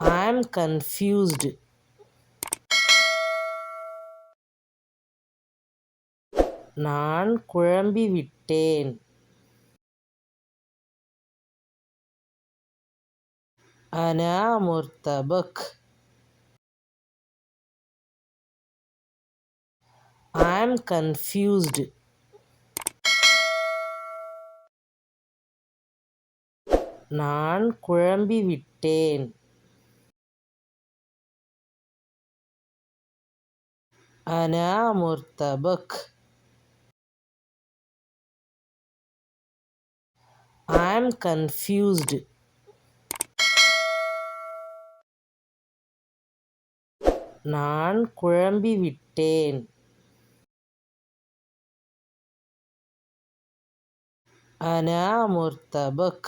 ஐ ஆம் கன்ஃபியூஸ்டு நான் குழம்பிவிட்டேன். அனா முர்தபக் ஐ ஆம் கன்ஃபியூஸ்டு நான் குழம்பிவிட்டேன். أنا مرتبك I'm confused. நான் குழம்பிவிட்டேன் أنا مرتبك